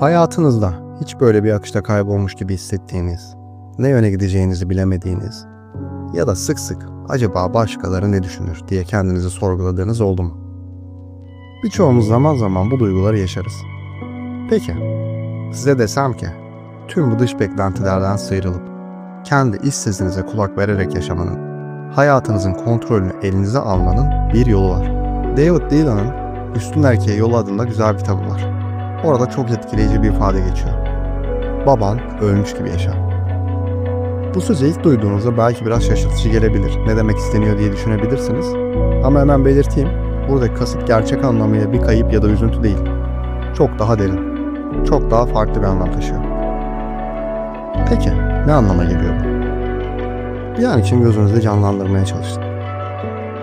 Hayatınızda hiç böyle bir akışta kaybolmuş gibi hissettiğiniz, ne yöne gideceğinizi bilemediğiniz ya da sık sık acaba başkaları ne düşünür diye kendinizi sorguladığınız oldu mu? Birçoğumuz zaman zaman bu duyguları yaşarız. Peki, size desem ki tüm bu dış beklentilerden sıyrılıp kendi iç sesinize kulak vererek yaşamanın, hayatınızın kontrolünü elinize almanın bir yolu var. David Dillon'ın Üstün Erkeğe Yolu adında güzel bir kitabı var. Orada çok etkileyici bir ifade geçiyor. Baban ölmüş gibi yaşa. Bu sözü ilk duyduğunuzda belki biraz şaşırtıcı gelebilir. Ne demek isteniyor diye düşünebilirsiniz. Ama hemen belirteyim. Buradaki kasıt gerçek anlamıyla bir kayıp ya da üzüntü değil. Çok daha derin. Çok daha farklı bir anlam taşıyor. Peki ne anlama geliyor bu? Bir an için gözünüzde canlandırmaya çalışın.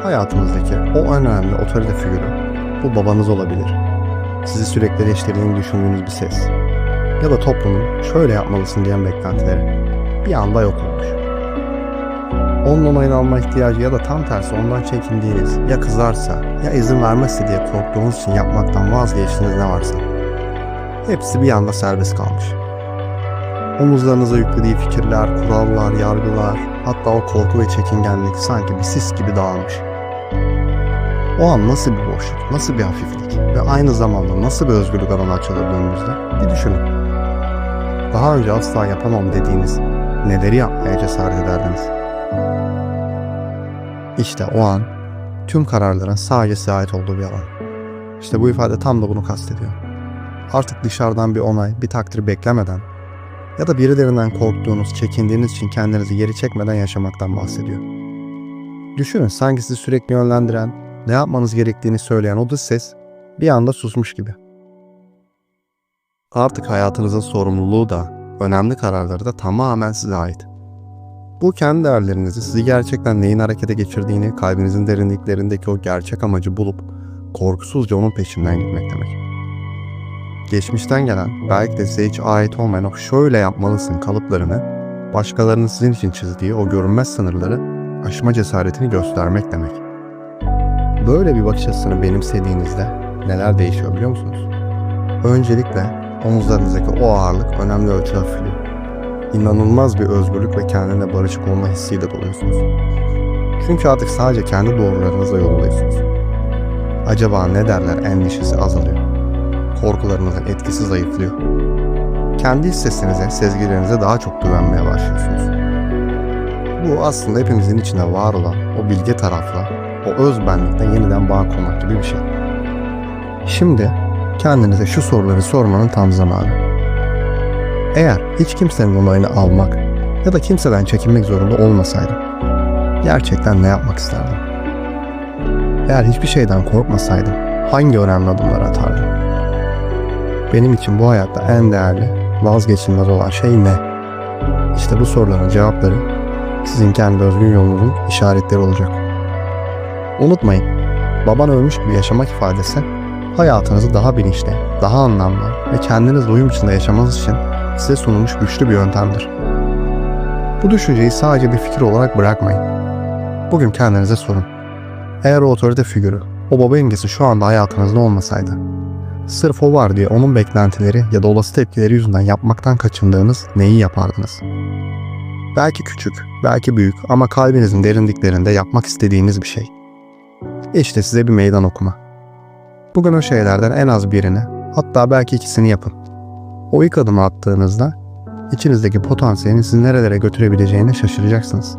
Hayatınızdaki o önemli otorite figürü bu babanız olabilir. Sizi sürekli eleştirdiğini düşündüğünüz bir ses. Ya da toplumun şöyle yapmalısın diyen beklentileri bir anda yok olmuş. Onun onayını alma ihtiyacı ya da tam tersi ondan çekindiğiniz ya kızarsa ya izin vermezse diye korktuğunuz için yapmaktan vazgeçtiğiniz ne varsa. Hepsi bir anda serbest kalmış. Omuzlarınıza yüklediği fikirler, kurallar, yargılar, hatta o korku ve çekingenlik sanki bir sis gibi dağılmış. O an nasıl bir boşluk, nasıl bir hafiflik ve aynı zamanda nasıl bir özgürlük alanı açılır önünüzde bir düşünün. Daha önce asla yapamam dediğiniz neleri yapmaya cesaret ederdiniz? İşte o an tüm kararların sadece size ait olduğu bir alan. İşte bu ifade tam da bunu kastediyor. Artık dışarıdan bir onay, bir takdir beklemeden ya da birilerinden korktuğunuz, çekindiğiniz için kendinizi geri çekmeden yaşamaktan bahsediyor. Düşünün sanki sizi sürekli yönlendiren, ne yapmanız gerektiğini söyleyen o dış ses bir anda susmuş gibi. Artık hayatınızın sorumluluğu da, önemli kararları da tamamen size ait. Bu kendi değerlerinizi, sizi gerçekten neyin harekete geçirdiğini, kalbinizin derinliklerindeki o gerçek amacı bulup korkusuzca onun peşinden gitmek demek. Geçmişten gelen, belki de size hiç ait olmayan o şöyle yapmalısın kalıplarını, başkalarının sizin için çizdiği o görünmez sınırları aşma cesaretini göstermek demek. Böyle bir bakış açısını benimsediğinizde neler değişiyor biliyor musunuz? Öncelikle omuzlarınızdaki o ağırlık önemli ölçüde hafifliyor. İnanılmaz bir özgürlük ve kendine barışık olma hissiyle doluyorsunuz. Çünkü artık sadece kendi doğrularınızla yoldayısınız. Acaba ne derler endişesi azalıyor. Korkularınızın etkisi zayıflıyor. Kendi iç sesinize, sezgilerinize daha çok güvenmeye başlıyorsunuz. Bu aslında hepimizin içinde var olan o bilge tarafla, o öz benlikten yeniden bağ kurmak gibi bir şey. Şimdi kendinize şu soruları sormanın tam zamanı. Eğer hiç kimsenin onayını almak ya da kimseden çekinmek zorunda olmasaydım, gerçekten ne yapmak isterdim? Eğer hiçbir şeyden korkmasaydım, hangi önemli adımları atardım? Benim için bu hayatta en değerli, vazgeçilmez olan şey ne? İşte bu soruların cevapları sizin kendi özgün yolunuzun işaretleri olacak. Unutmayın, baban ölmüş gibi yaşamak ifadesi hayatınızı daha bilinçli, daha anlamlı ve kendiniz uyum içinde yaşamanız için size sunulmuş güçlü bir yöntemdir. Bu düşünceyi sadece bir fikir olarak bırakmayın. Bugün kendinize sorun. Eğer o otorite figürü, o baba imgesi şu anda hayatınızda olmasaydı, sırf o var diye onun beklentileri ya da olası tepkileri yüzünden yapmaktan kaçındığınız neyi yapardınız? Belki küçük, belki büyük ama kalbinizin derinliklerinde yapmak istediğiniz bir şey. İşte size bir meydan okuma. Bugün o şeylerden en az birini, hatta belki ikisini yapın. O ilk adımı attığınızda içinizdeki potansiyelin sizi nerelere götürebileceğine şaşıracaksınız.